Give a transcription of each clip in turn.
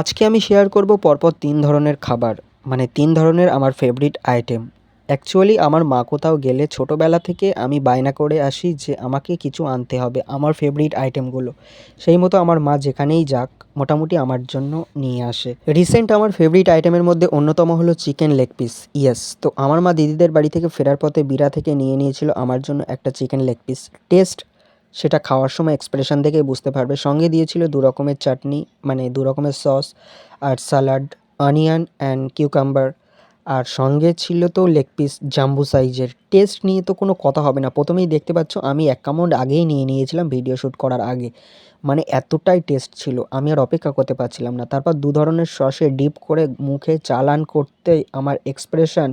আজকে আমি শেয়ার করব পরপর তিন ধরনের খাবার মানে তিন ধরনের আমার ফেভারিট আইটেম অ্যাকচুয়ালি আমার মা কোথাও গেলে ছোটোবেলা থেকে আমি বায়না করে আসি যে আমাকে কিছু আনতে হবে আমার ফেভারিট আইটেমগুলো সেই মতো আমার মা যেখানেই যাক, মোটামুটি আমার জন্য নিয়ে আসে। রিসেন্ট আমার ফেভারিট আইটেমের মধ্যে অন্যতম হলো চিকেন লেগ পিস ইয়েস তো আমার মা দিদিদের বাড়ি থেকে, ফেরার পথে বিরা থেকে নিয়ে নিয়েছিল আমার জন্য একটা চিকেন লেগ পিস টেস্ট সেটা খাওয়ার সময় এক্সপ্রেশন দেখেই বুঝতে পারবে। সঙ্গে দিয়েছিল দু রকমের চাটনি মানে দু রকমের সস আর স্যালাড অনিয়ন অ্যান্ড কিউকাম্বার আর সঙ্গে ছিল তো লেগ পিস জাম্বু সাইজের টেস্ট নিয়ে তো কোনো কথা হবে না। প্রথমেই দেখতে পাচ্ছ আমি এক কামড় আগেই নিয়ে নিয়েছিলাম ভিডিও শ্যুট করার আগে। মানে এতটাই টেস্ট ছিল আমি আর অপেক্ষা করতে পারছিলাম না। তারপর দু ধরনের সসে ডিপ করে মুখে চালান করতে আমার এক্সপ্রেশন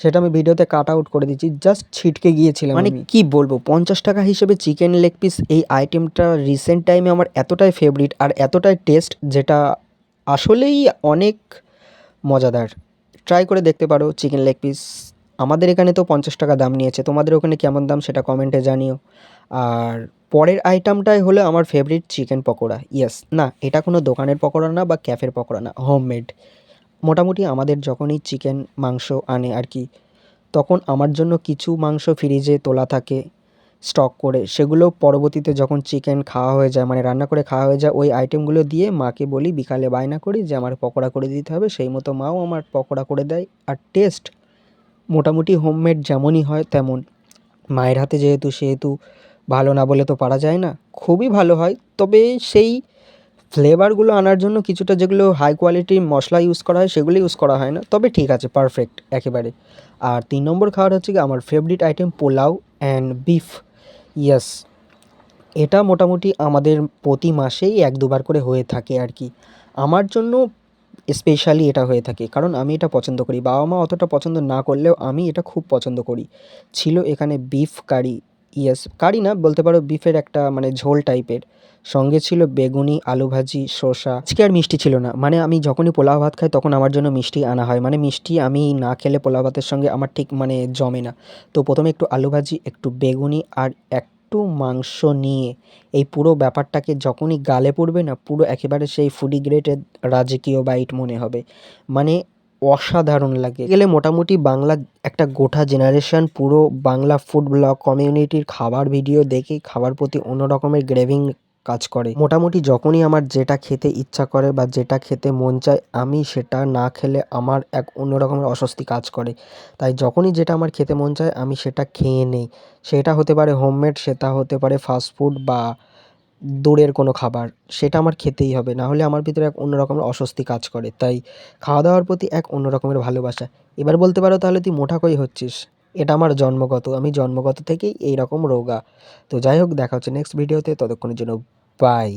সেটা আমি ভিডিওতে কাট আউট করে দিচ্ছি জাস্ট ছিটকে গিয়েছিলাম মানে কি বলব পঞ্চাশ টাকা হিসেবে চিকেন লেগ পিস এই আইটেমটা রিসেন্ট টাইমে আমার এতটাই ফেভারিট আর এতটাই টেস্ট যেটা আসলেই অনেক মজাদার। ট্রাই করে দেখতে পারো চিকেন লেগ পিস আমাদের এখানে তো পঞ্চাশ টাকা দাম নিয়েছে, তোমাদের ওখানে কেমন দাম সেটা কমেন্টে জানিও। আর পরের আইটেমটাই হলো আমার ফেভারিট চিকেন পকোড়া। ইয়েস না, এটা কোনো দোকানের পকোড়া না বা ক্যাফের পকোড়া না হোমমেড মোটামুটি আমাদের যখনই চিকেন মাংস আনে আর কি, তখন আমার জন্য কিছু মাংস ফ্রিজে তোলা থাকে। স্টক করে। সেগুলো পরবর্তীতে যখন চিকেন খাওয়া হয়ে যায় মানে রান্না করে খাওয়া হয়ে যায়, ওই আইটেমগুলো দিয়ে মাকে বলি, বিকালে বায়না করি যে আমার পকোড়া করে দিতে হবে। সেই মতো মাও আমার পকোড়া করে দেয়। আর টেস্ট মোটামুটি হোমমেড যেমনই হয় তেমন। মায়ের হাতে যেহেতু, সেহেতু ভালো না বলে তো পারা যায় না। খুবই ভালো হয়। তবে সেই ফ্লেভারগুলো আনার জন্য কিছুটা যেগুলো হাই কোয়ালিটির মশলা ইউজ করা হয়, সেগুলো ইউজ করা হয় না। তবে ঠিক আছে পারফেক্ট একেবারে। আর তিন নম্বর খাবার হচ্ছে কি আমার favourite item pulao and beef yes এটা মোটামুটি আমাদের প্রতি মাসেই এক দুবার করে হয়ে থাকে আর কি। আমার জন্য স্পেশালি এটা হয়ে থাকে, কারণ আমি এটা পছন্দ করি। বাবা মা অতটা পছন্দ না করলেও আমি এটা খুব পছন্দ করি। ছিল এখানে বিফ কারি ইয়েস, কারি না, বলতে পারো বিফের একটা মানে ঝোল টাইপের সঙ্গে ছিল বেগুনি, আলু ভাজি, শসা। আজকে আর মিষ্টি ছিল না। মানে আমি যখনই পোলাও ভাত খাই তখন আমার জন্য মিষ্টি আনা হয়। মানে মিষ্টি আমি না খেলে পোলাও ভাতের সঙ্গে আমার ঠিক মানে জমে না। তো প্রথমে একটু আলু ভাজি, একটু বেগুনি আর একটু মাংস নিয়ে এই পুরো ব্যাপারটাকে যখনই গালে পড়বে না, পুরো একেবারে সেই ফুডি গ্রেটের রাজকীয় বাইট মনে হবে। মানে অসাধারণ লাগে। গেলে মোটামুটি বাংলা একটা গোটা জেনারেশন পুরো বাংলা ফুড ব্লগ কমিউনিটির খাবার ভিডিও দেখে খাবার প্রতি অন্য রকমের গ্রেভিং কাজ করে। মোটামুটি যখনই আমার যেটা খেতে ইচ্ছা করে বা যেটা খেতে মন চায়, আমি সেটা না খেলে আমার এক অন্য রকমের অস্বস্তি কাজ করে। তাই যখনই যেটা আমার খেতে মন চায়, আমি সেটা খেয়ে নেই। সেটা হতে পারে হোমমেড সেটা হতে পারে ফাস্ট ফুড বা দূরের কোনো খাবার, সেটা আমার খেতেই হবে। না হলে আমার ভিতরে এক অন্যরকমের অস্বস্তি কাজ করে। তাই খাওয়া দাওয়ার প্রতি এক অন্যরকমের ভালোবাসা। এবার বলতে পারো তাহলে তুই মোটা কই হচ্ছিস? এটা আমার জন্মগত, আমি জন্মগত থেকেই এই রকম রোগা। তো যাই হোক, দেখা হচ্ছে নেক্সট ভিডিওতে ততক্ষণের জন্য বাই